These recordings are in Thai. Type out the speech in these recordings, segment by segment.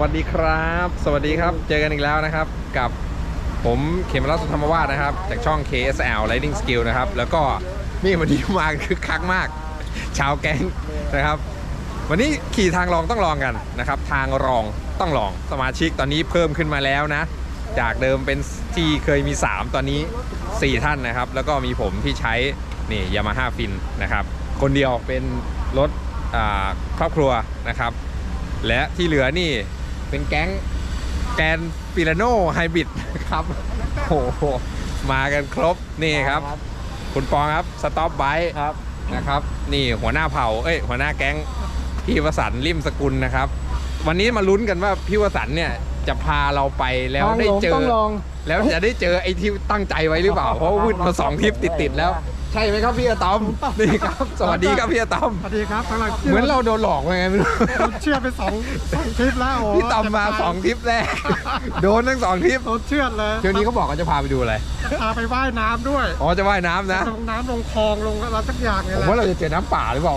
วัสดีครับ สวัสดีครับ เจอกันอีกแล้วนะครับ กับผมเขมรัตน์สุธรรมวาสนะครับ จากช่อง KSL Lighting Skill นะครับ แล้วก็นี่วันนี้มาคึกคักมาก ชาวแก๊งนะครับ วันนี้ขี่ทางรองต้องลองกันนะครับ ทางรองต้องลองสมาชิกตอนนี้เพิ่มขึ้นมาแล้วนะ จากเดิมเป็นที่เคยมี 3 ตอนนี้ 4 ท่านนะครับ แล้วก็มีผมที่ใช้นี่ยามาฮ่าฟินนะครับ คนเดียวเป็นรถครอบครัวนะครับ และที่เหลือนี่ เป็นแก๊งแกนปิลาโนไฮบริดครับโอ้โหมากันครบนี่ครับ คุณปองครับสต็อปไบครับนะครับ นี่หัวหน้าเผ่าเอ้ยหัวหน้าแก๊งพี่วสันต์ริมสกุลนะครับ วันนี้มาลุ้นกันว่าพี่วสันต์เนี่ยจะพาเราไปแล้วทางได้หลงเจอต้องลองแล้วจะได้เจอไอ้ที่ตั้งใจไว้หรือเปล่า เพราะว่าวุ่นมาสองทริปติดๆแล้ว ใช่ไหมครับพี่อะตอมนี่ครับ สวัสดีครับพี่อะตอมสวัสดีครับกำลังเหมือนเราโดนหลอกไงไม่รู้เชื่อไปสองสองทริปแล้วโอ้พี่ตอมมาสองทริปแรกโดนทั้งสองทริปโดนเชื่อดเลยเที่ยวนี้เขาบอกเขาจะพาไปดูอะไรพาไปว่ายน้ำด้วยอ๋อจะว่ายน้ำนะลงน้ำลงคลองลงอะไรสักอย่างเนี่ยผมแหว่าละเราจะเจอน้ำป่าหรือเปล่า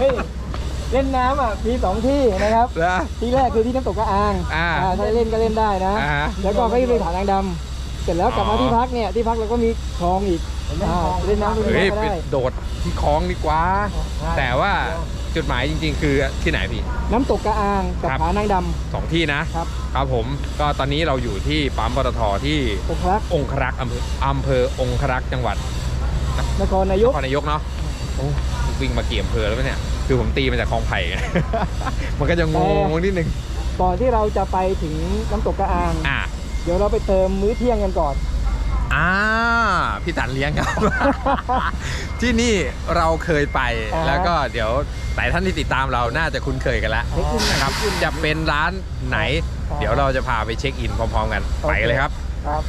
เฮ้ยเล่นน้ำอะมีสองที่นะครับนะที่แรกคือที่น้ำตกกระอางอ่าถ้าเล่นก็เล่นได้นะอ่าฮะแล้วก็ไปไปผานางดำ เสร็จแล้วกลับมาอ๋อที่พักเนี่ยที่พักเราก็มีคลองอีกอ่าเล่นน้ำตรงเฮ้นี้ยก็ไปได้ โดดที่คลองดีกว่าใช่แต่ว่าจุดหมายจริง ๆ คือที่ไหนพี่ น้ำตกกระอางกับครับ ผานางด สองที่นะำครับครับผมก็ตอนนี้เราอยู่ที่ปั๊มปตทที่องครักษ์องครักษ์อำเภออำเภอองครักษ์จังหวัดนครนายนกครนายกเนาะโอ้วิ่งมาเกี่ยมเพอแล้วปะเนี่ยคือผมตีมาจากคลองไผ่ไงมันก็จะงงๆนิดนึง ก่อนที่เราจะไปถึงน้ำตกกระอาง อะ เดี๋ยวเราไปเติมมื้อเที่ยงกันก่อน อ่าพี่ตันเลี้ยงครับ ที่นี่เราเคยไปอ่าแล้วก็เดี๋ยวหลายท่านที่ติดตามเราน่าจะคุ้นเคยกันแล้วเช็คอินนะครับจะเป็นร้านไหนครับเดี๋ยวเราจะพาไปเช็คอินพร้อมๆกันโอเคไปกันเลยครับ ครับ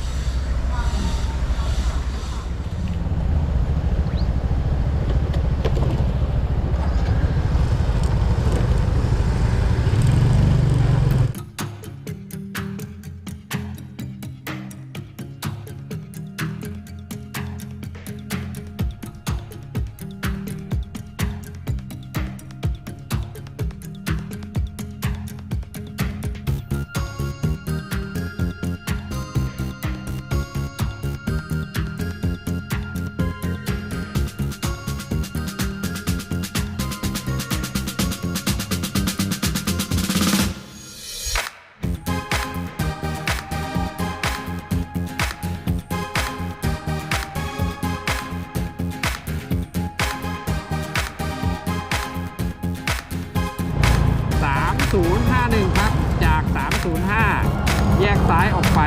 ซ้ายออกไป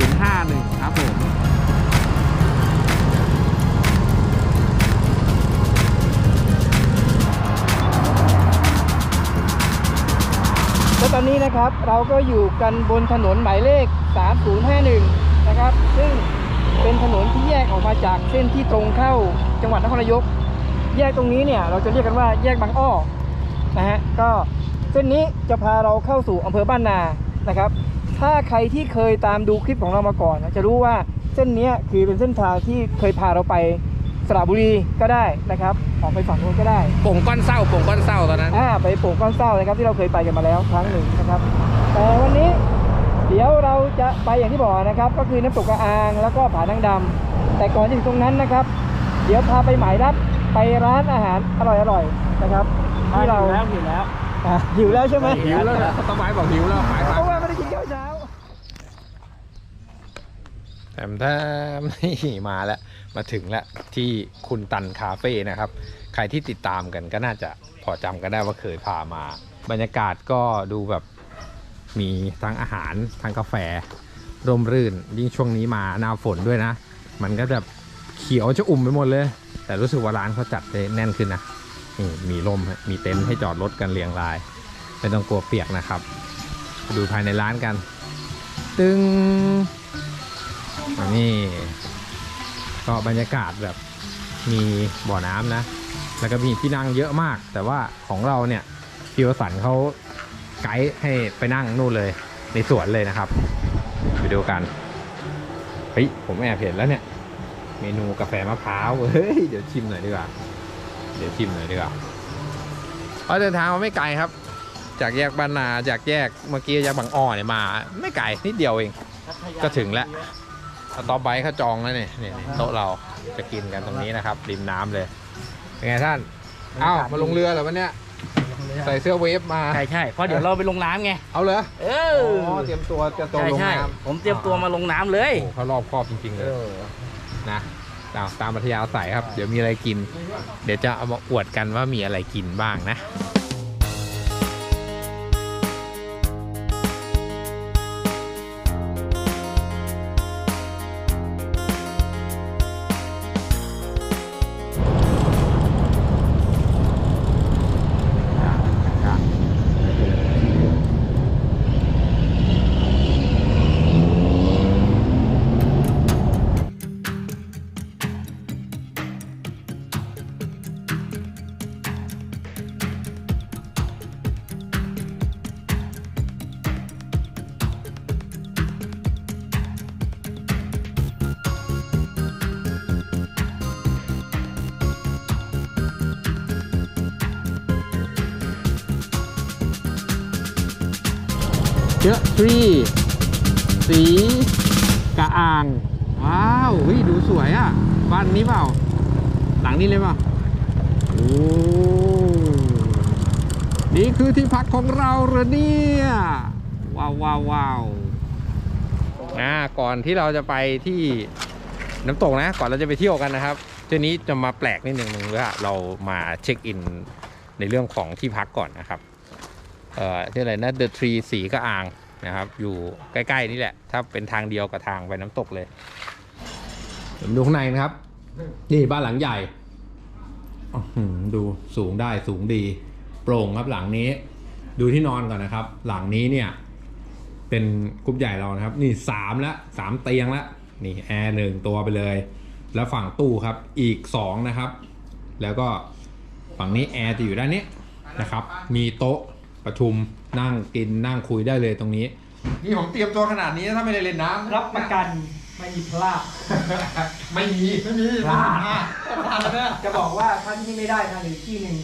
3051 ครับผมแล้วตอนนี้นะครับเราก็อยู่กันบนถนนหมายเลข 3051 นะครับ ซึ่งเป็นถนนที่แยกออกมาจากเส้นที่ตรงเข้าจังหวัดนครนายก แยกตรงนี้เนี่ยเราจะเรียกกันว่าแยกบางอ้อนะฮะก็เส้นนี้จะพาเราเข้าสู่อำเภอบ้านนานะครับ ถ้าใครที่เคยตามดูคลิปของเรามาก่อนจะรู้ว่าเส้นเนี้ยคือเป็นเส้นทางที่เคยพาเราไปสระบุรีก็ได้นะครับออกไปฝั่งนู้นก็ได้โป่งก้อนเศร้าโป่งก้อนเศร้าตอนนั้นอ่าไปโป่งก้อนเศร้านะครับที่เราเคยไปกันมาแล้วครั้งหนึ่งนะครับ แต่วันนี้เดี๋ยวเราจะไปอย่างที่บอกนะครับ ก็คือน้ำตกกระอางแล้วก็ผานังดำแต่ก่อนจะถึงตรงนั้นนะครับ เดี๋ยวพาไปหมายรับไปร้านอาหารอร่อยๆนะครับที่เราแล้วหิวแล้วอะหิวแล้วใช่ไหมหิวแล้วนะต้นไม้บอกหิวแล้วหายไปเพราะว่าไม่ได้กินข้าวเช้าแถมแถมนี่มาแล้ว มาถึงแล้วที่คุณตันคาเฟ่นะครับ ใครที่ติดตามกันก็น่าจะพอจำกันได้ว่าเคยพามา บรรยากาศก็ดูแบบมีทั้งอาหารทั้งกาแฟ ร่มรื่น ยิ่งช่วงนี้มาหน้าฝนด้วยนะ มันก็จะเขียวจะอุ่มไปหมดเลย แต่รู้สึกว่าร้านเขาจัดได้แน่นขึ้นนะนี่มีร่มมีเต็นท์ให้จอดรถกันเรียงราย ไม่ต้องกลัวเปียกนะครับ ดูภายในร้านกัน ตึงนี่ ก็บรรยากาศแบบมีบ่อน้ำนะ แล้วก็มีที่นั่งเยอะมาก แต่ว่าของเราเนี่ยพี่วสันต์เขาไกด์ให้ไปนั่งนู่นเลยในสวนเลยนะครับ ไปดูกัน เฮ้ย ผมแอบเห็นแล้วเนี่ย เมนูกาแฟมะพร้าว เฮ้ย เดี๋ยวชิมหน่อยดีกว่า เดี๋ยวชิมหน่อยดีกว่าเพราะเดินทางมาไม่ไกลครับ จากแยกบ้านนาจากแยกเมื่อกี้แยกบางอ้อเนี่ยมา ไม่ไกลนิดเดียวเอง ก็ถึงแล้วสต็อปไบค์เขาจองแล้วเนี่ยนี่นี่โต๊ะเราจะกินกันตรงนี้นะครับริมน้ำเลยเป็นไงท่านเอ้ามาลงเรือเหรอวันเนี้ยใส่เสื้อเวฟมาใช่ใช่เพราะเดี๋ยวเราไปลงน้ำไงเอาเหรอเออ๋ออเตรียมตัวจะตัวใช่ลงใช่น้ผมเตรียมตัวมาลงน้ำเลำยโอ้โหเขารอบครอบจริง ๆ เลยนะตามตามปัทยาใส่ครับ เดี๋ยวมีอะไรกิน เดี๋ยวจะเอามาอวดกันว่ามีอะไรกินบ้างนะ เยอะทรีสีกระอ่าง ว้าวเฮ้ยดูสวยอะ บ้านนี้เปล่า หลังนี้เลยเปล่าโอ้นี่คือที่พักของเราเหรอเนี่ยว้าวว้าวว้าวอ่าก่อนที่เราจะไปที่น้ำตกนะ ก่อนเราจะไปเที่ยวกันนะครับทีนี้จะมาแปลกนิดหนึ่งว่าเรามาเช็คอินในเรื่องของที่พักก่อนนะครับ เอ่อที่อะไรนะ The Tree สีกระอ่างนะครับ อยู่ใกล้ๆนี่แหละ ถ้าเป็นทางเดียวกับทางไปน้ำตกเลยเดี๋ยวมาดูข้างในนะครับ นี่บ้านหลังใหญ่ดูสูงได้สูงดี โปร่งครับหลังนี้ ดูที่นอนก่อนนะครับ หลังนี้เนี่ย เป็นกรุ๊ปใหญ่เรานะครับ นี่สามล้วสามเตียงล้วนี่แอร์หนึ่งตัวไปเลย แล้วฝั่งตู้ครับอีกสองนะครับ แล้วก็ฝั่งนี้แอร์จะอยู่ด้านนี้นะครับ มีโต๊ะ ประชุมนั่งกินนั่งคุยได้เลยตรงนี้ นี่ผมเตรียมตัวขนาดนี้ถ้าไม่ได้เล่นน้ำรับประกันไม่มีพลาด ไม่มีไม่มีพลาด พลาดแล้วเนี่ยจะบอกว่าถ้าที่นี่ไม่ได้นะหรือที่หนึ่ง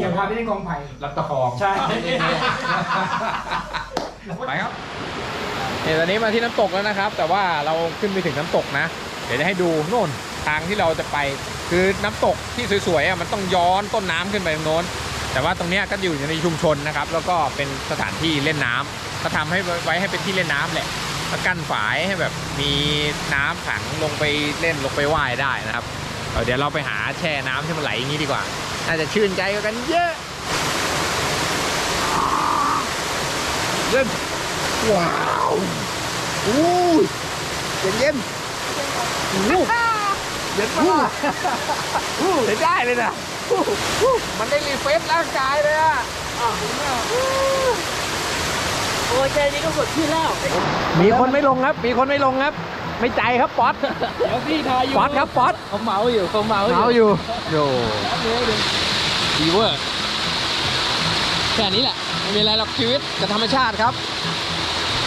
เดี๋ยวพาไปเล่นกองไผ่รับตะคองใช่ไปครับเดี๋ยวตอนนี้มาที่น้ำตกแล้วนะครับ แต่ว่าเราขึ้นไปถึงน้ำตกนะ เดี๋ยวจะให้ดูโน่นทางที่เราจะไป คือน้ำตกที่สวยๆอะมันต้องย้อนต้นน้ำขึ้นไปตรงโน้น แต่ว่าตรงเนี้ยก็อยู่ในชุมชนนะครับ แล้วก็เป็นสถานที่เล่นน้ำก็ทำให้ไว้ให้เป็นที่เล่นน้ำแหละแล้วกั้นฝายให้แบบมีน้ำขังลงไปเล่นลงไปว่ายได้นะครับเออเดี๋ยวเราไปหาแช่น้ำที่มันไหลอย่างนี้ดีกว่า น่าจะชื่นใจกว่ากันเยอะเล่นว้าวอู้ยเย็นเย็นๆอู้เย็นมากอู้ใช้ได้เลยนะอู้อู้ มันได้รีเฟรชร่างกายเลยอะโอ้ยแค่นี้ก็สดชื่นแล้ว มีคนไม่ลงครับ มีคนไม่ลงครับ ไม่ใจครับป๊อตเดี๋ยวพี่ทายอยู่ป๊อตครับป๊อตเขาเมาอยู่เขาเมาอยู่เอาอยู่โยเดี๋ยวเดี๋ยวดีเวอร์แค่นี้แหละไม่มีอะไรหรอกชีวิตกับธรรมชาติครับ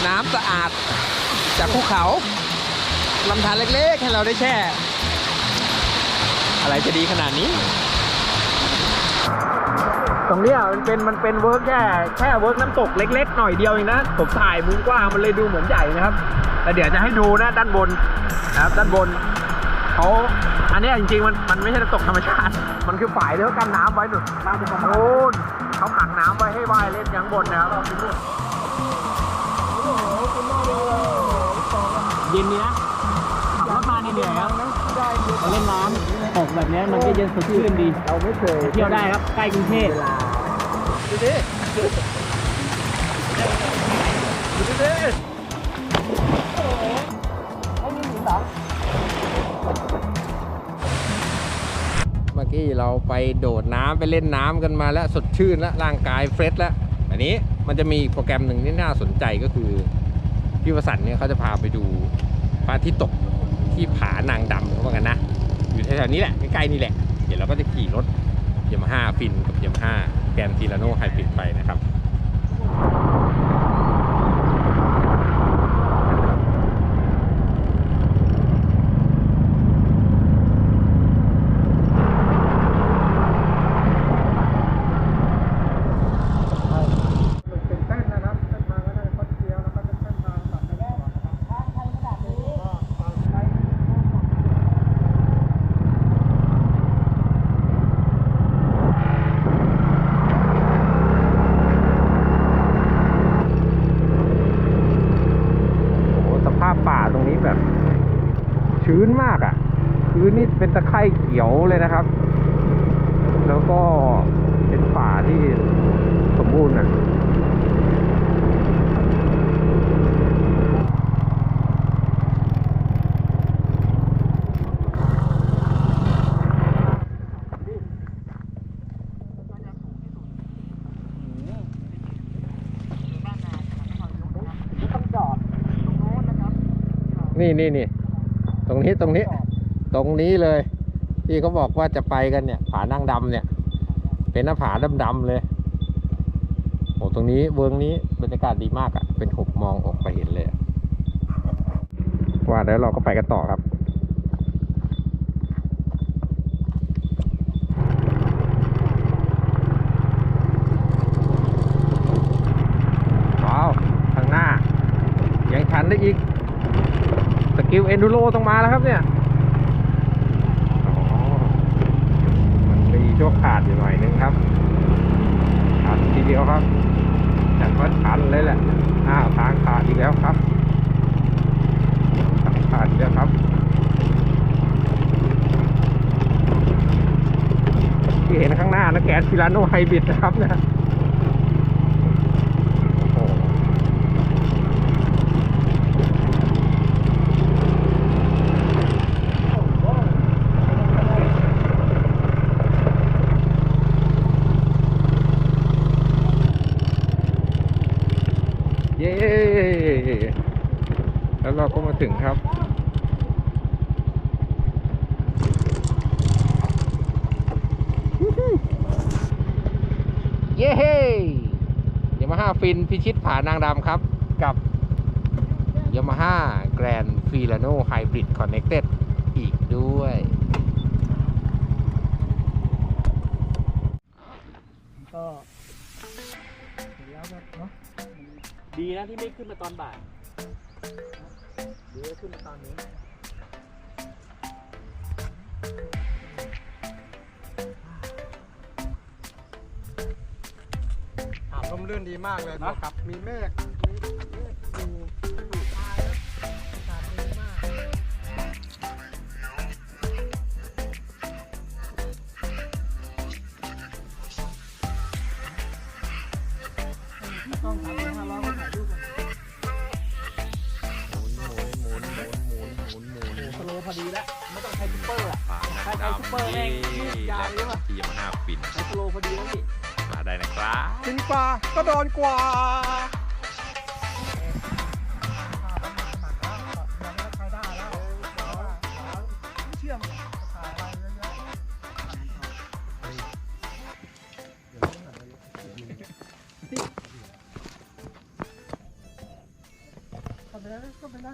น้ำสะอาดจากภูเขาลำธารเล็กๆ ให้เราได้แช่ อะไรจะดีขนาดนี้ ตรงเนี้ยมันเป็นมันเป็นเวิร์กแค่แค่เวิร์กน้ำตกเล็ก ๆ หน่อยเดียวเองนะผมถ่ายมุมกว้างมันเลยดูเหมือนใหญ่นะครับแต่เดี๋ยวจะให้ดูนะด้านบนนะครับ ด้านบนเขาอันนี้จริงๆมันมันไม่ใช่น้ำตกธรรมชาติ มันคือฝ่ายเลือกกันน้ำไว้หนุนน้ำจะโน่นเขาขังน้ำไว้ให้ว่ายเล่นอย่างบนนะครับเย็นนี้นะรถมาเหนื่อยครับมาเล่นน้ำ ตกแบบนี้มันก็เย็นสดชื่นดี เราไม่เคยเที่ยวได้ครับ ใกล้กรุงเทพดูดิดูดิโอ้โหไม่มีหินเหรอเมื่อกี้เราไปโดดน้ำไปเล่นน้ำกันมาแล้วสดชื่นแล้วร่างกายเฟรชแล้วอันนี้มันจะมีอีกโปรแกรมหนึ่งที่น่าสนใจก็คือพี่วสันต์เนี่ยเขาจะพาไปดูพระอาทิตย์ตกที่ผานางดำเขาว่ากันนะ อยู่แถวๆนี้แหละใกล้ๆนี่แหละ เดี๋ยวเราก็จะขี่รถยามาฮ่าฟินกับยามาฮ่าแกรนทีลาโนไฮบริดไปนะครับ แล้วก็เป็นป่าที่สมบูรณ์อะ ต้องจอดตรงโน้นนะครับ นี่นี่นี่ตรงนี้ตรงนี้ ตรงนี้เลย ที่เขาบอกว่าจะไปกันเนี่ย ผานั่งดำเนี่ย เป็นหน้าผาดำๆเลยโอ้ตรงนี้เวิร์งนี้บรรยากาศดีมากอะ่ะ เป็นหุบมองออกไปเห็นเลยว่าแล้วเราก็ไปกันต่อครับ ว้าวข้างหน้า ยังชันได้อีก สกิลเอนดูโรต้องมาแล้วครับเนี่ยมันมีช่วงขาดอยู่หน่อยนึงครับขาดทีเดียวครับจัดว่าชันเลยแหละอ้าวทางขาดอีกแล้วครับทางขาดแล้วครับ ที่เห็นข้างหน้านะแกนฟิลานโนไฮบริดนะครับเนะโอ้โห เย้ แล้วเราก็มาถึงครับ เย้ ยามาฮ่าฟินพิชิตผานางดำครับ กับยามาฮ่าแกรนฟิลาโนไฮบริดคอนเน c เต็ดอีกด้วย ก็เสร็จแล้วก็เนาะดีนะที่ไม่ขึ้นมาตอนบ่ายเดี๋ยวขึ้นมาตอนนี้ มรื่นดีมากเลยนะครับมีเมฆมีเมฆอยู่อยู่ปลายแล้วอากาศดีมากต้องทำให้ห้าร้อยก็ถ่ายรูปกันหมุนหมุนหมุนหมุนหมุนหมุนหมุนสโลว์พอดีแล้วไม่ต้องใช้ซุปเปอร์อะผานางดำซุปเปอร์แม่งยืดยาวใช่ปะที่ยามาฮ่าฟิน ใช้สโลว์พอดีแล้วพี่มา ได้นะครับกินปลาก็โดนกว่า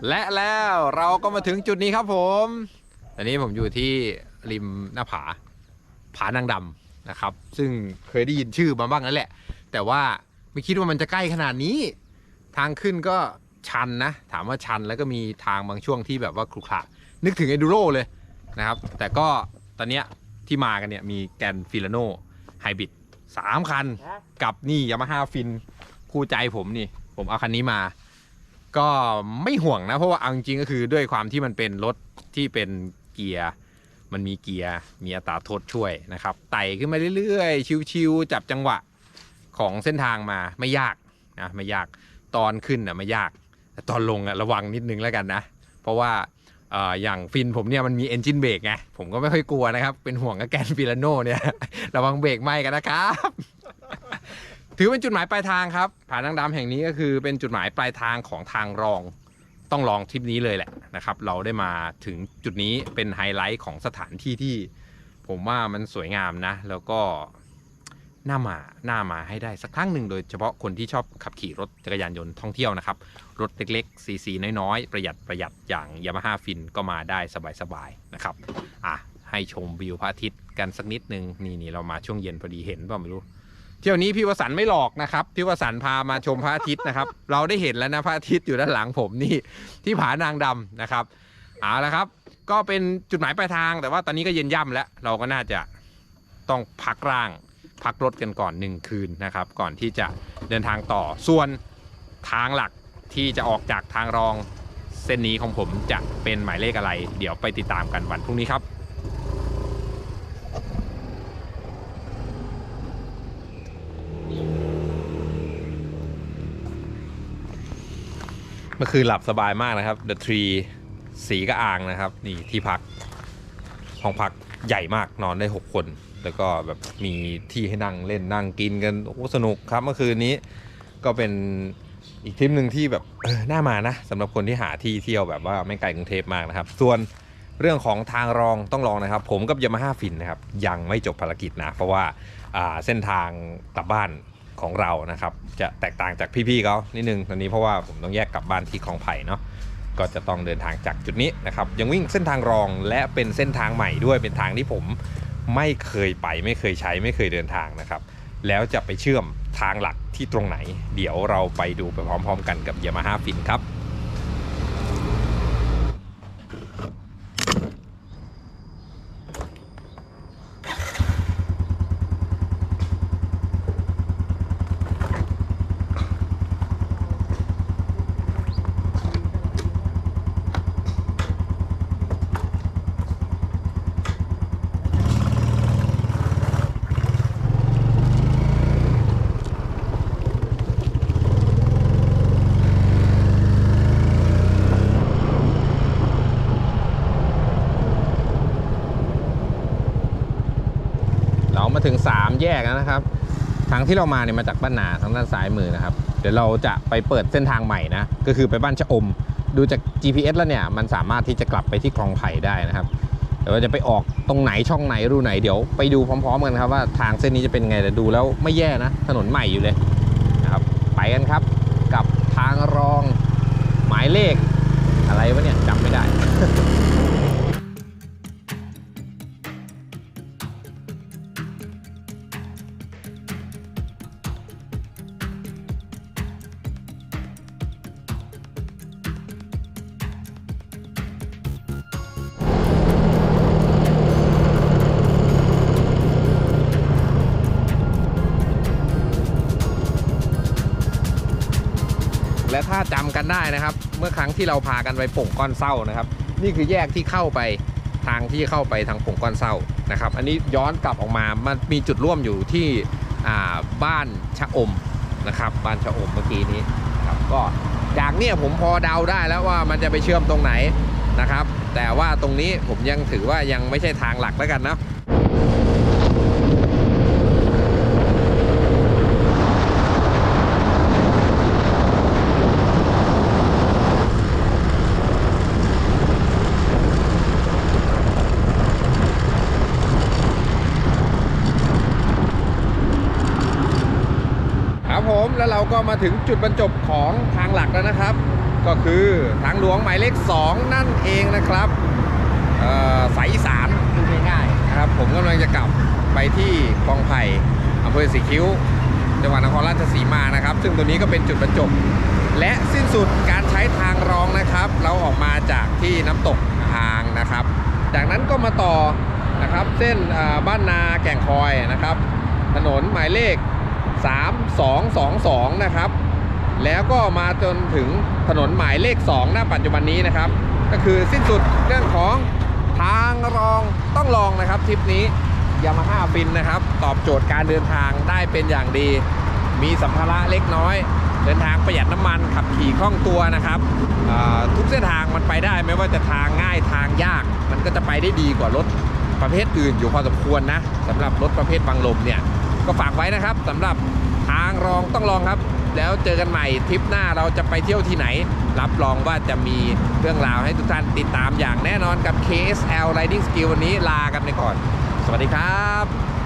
และแล้วเราก็มาถึงจุดนี้ครับผม ตอนนี้ผมอยู่ที่ริมหน้าผา ผานางดำ นะครับ ซึ่งเคยได้ยินชื่อมาบ้างแล้วแหละ แต่ว่าไม่คิดว่ามันจะใกล้ขนาดนี้ ทางขึ้นก็ชันนะ ถามว่าชันแล้วก็มีทางบางช่วงที่แบบว่าครุขระนึกถึงเอดูโรเลยนะครับ แต่ก็ตอนเนี้ยที่มากันเนี่ยมีแกนฟิลาโนไฮบริดสามคัน กับนี่ยามาฮ่าฟินคู่ใจผมนี่ ผมเอาคันนี้มา ก็ไม่ห่วงนะ เพราะว่าเอาจริงๆก็คือด้วยความที่มันเป็นรถที่เป็นเกียร์ มันมีเกียร์มีอัตราโทษช่วยนะครับไต่ขึ้นมาเรื่อยๆ ชิวๆจับจังหวะของเส้นทางมาไม่ยากนะไม่ยากตอนขึ้นนะไม่ยากแต่ตอนลงอะระวังนิดนึงแล้วกันนะ เพราะว่าอย่างฟินผมเนี่ยมันมีเอนจินเบรกไงผมก็ไม่ค่อยกลัวนะครับ เป็นห่วงกับแกนฟิลาโนเนี่ยระวังเบรกไหมกันนะครับ ถือเป็นจุดหมายปลายทางครับ ผานางดำแห่งนี้ก็คือเป็นจุดหมายปลายทางของทางรอง ต้องลองทริปนี้เลยแหละนะครับ เราได้มาถึงจุดนี้เป็นไฮไลท์ของสถานที่ที่ ผมว่ามันสวยงามนะ แล้วก็น่ามาน่ามาให้ได้สักครั้งหนึ่งโดยเฉพาะคนที่ชอบขับขี่รถจักรยานยนต์ท่องเที่ยวนะครับ รถเล็กๆซีซีน้อยๆ ประหยัดประหยัดอย่าง Yamaha Fin ก็มาได้สบายๆนะครับอะให้ชมวิวพระอาทิตย์กันสักนิดนึงนี่นี่เรามาช่วงเย็นพอดีเห็นเปล่าไม่รู้ เที่ยวนี้พี่วสันไม่หลอกนะครับพี่วสันพามาชมพระอาทิตย์นะครับ เราได้เห็นแล้วนะพระอาทิตย์อยู่ด้านหลังผมนี่ที่ผานางดำนะครับเอาละครับ ก็เป็นจุดหมายปลายทางแต่ว่าตอนนี้ก็เย็นย่ำแล้ว เราก็น่าจะต้องพักร่าง พักรถกันก่อนหนึ่งคืนนะครับ ก่อนที่จะเดินทางต่อส่วนทางหลักที่จะออกจากทางรองเส้นนี้ของผมจะเป็นหมายเลขอะไร เดี๋ยวไปติดตามกันวันพรุ่งนี้ครับ เมื่อคืนหลับสบายมากนะครับ The Tree สีกระอ่างนะครับ นี่ที่พัก ห้องพักใหญ่มากนอนได้ 6 คน แล้วก็แบบมีที่ให้นั่งเล่นนั่งกินกันโอ้สนุกครับเมื่อคืนนี้ก็เป็นอีกทริปหนึ่งที่แบบน่ามานะสำหรับคนที่หาที่เที่ยวแบบว่าไม่ไกลกรุงเทพมากนะครับ ส่วนเรื่องของทางรองต้องลองนะครับ ผมกับยามาฮ่าฟินนะครับ ยังไม่จบภารกิจนะ เพราะว่าเส้นทางกลับบ้าน ของเรานะครับ จะแตกต่างจากพี่ๆเขานิดนึงตอนนี้เพราะว่าผมต้องแยกกลับบ้านที่คลองไผ่เนาะก็จะต้องเดินทางจากจุดนี้นะครับ ยังวิ่งเส้นทางรองและเป็นเส้นทางใหม่ด้วยเป็นทางที่ผมไม่เคยไปไม่เคยใช้ไม่เคยเดินทางนะครับ แล้วจะไปเชื่อมทางหลักที่ตรงไหน เดี๋ยวเราไปดูไปพร้อม ๆ กันกับ Yamaha Fin ครับ แยกนะครับ ทางที่เรามาเนี่ยมาจากบ้านนาทางด้านซ้ายมือนะครับ เดี๋ยวเราจะไปเปิดเส้นทางใหม่นะ ก็คือไปบ้านชะอม ดูจาก GPS แล้วเนี่ย มันสามารถที่จะกลับไปที่คลองไผ่ได้นะครับเดี๋ยวเราจะไปออกตรงไหนช่องไหนรูไหนเดี๋ยวไปดูพร้อมๆกันครับว่าทางเส้นนี้จะเป็นไงแต่ดูแล้วไม่แย่นะ ถนนใหม่อยู่เลยนะครับ ไปกันครับกับทางรองหมายเลข อะไรวะเนี่ยจำไม่ได้ ได้นะครับ เมื่อครั้งที่เราพากันไปป่งก้อนเศร้านะครับ นี่คือแยกที่เข้าไปทางที่เข้าไปทางป่งก้อนเศร้านะครับ อันนี้ย้อนกลับออกมามันมีจุดร่วมอยู่ที่บ้านชะอมนะครับ บ้านชะอมเมื่อกี้นี้ครับก็จากเนี่ยผมพอเดาได้แล้วว่ามันจะไปเชื่อมตรงไหนนะครับ แต่ว่าตรงนี้ผมยังถือว่ายังไม่ใช่ทางหลักแล้วกันนะ ครับผมแล้วเราก็ มาถึงจุดบรรจบของทางหลักแล้วนะครับ ก็คือทางหลวงหมายเลข 2 นั่นเองนะครับเอ่อสายอีสานพูดง่ายๆนะครับ ผมกำลังจะกลับไปที่คลองไผ่อำเภอสีคิ้ว จังหวัดนครราชสีมานะครับ ซึ่งตัวนี้ก็เป็นจุดบรรจบ และสิ้นสุดการใช้ทางรองนะครับ เราออกมาจากที่น้ำตกทางนะครับ จากนั้นก็มาต่อนะครับ เส้นอ่าบ้านนาแก่งคอยนะครับ ถนนหมายเลข 3222 นะครับ แล้วก็มาจนถึงถนนหมายเลข 2 หน้าปัจจุบันนี้นะครับ ก็คือสิ้นสุดเรื่องของทางรองต้องลองนะครับทริปนี้ยามาฮ่าฟินนะครับ ตอบโจทย์การเดินทางได้เป็นอย่างดี มีสัมภาระเล็กน้อย เดินทางประหยัดน้ำมันขับขี่คล่องตัวนะครับทุกเส้นทางมันไปได้ไม่ว่าจะทางง่ายทางยาก มันก็จะไปได้ดีกว่ารถประเภทอื่นอยู่พอสมควรนะสำหรับรถประเภทบางลมเนี่ย ก็ฝากไว้นะครับสำหรับทางรองต้องลองครับ แล้วเจอกันใหม่ทริปหน้าเราจะไปเที่ยวที่ไหน รับรองว่าจะมีเรื่องราวให้ทุกท่านติดตามอย่างแน่นอนกับ KSL Riding Skill วันนี้ลากันไปก่อน สวัสดีครับ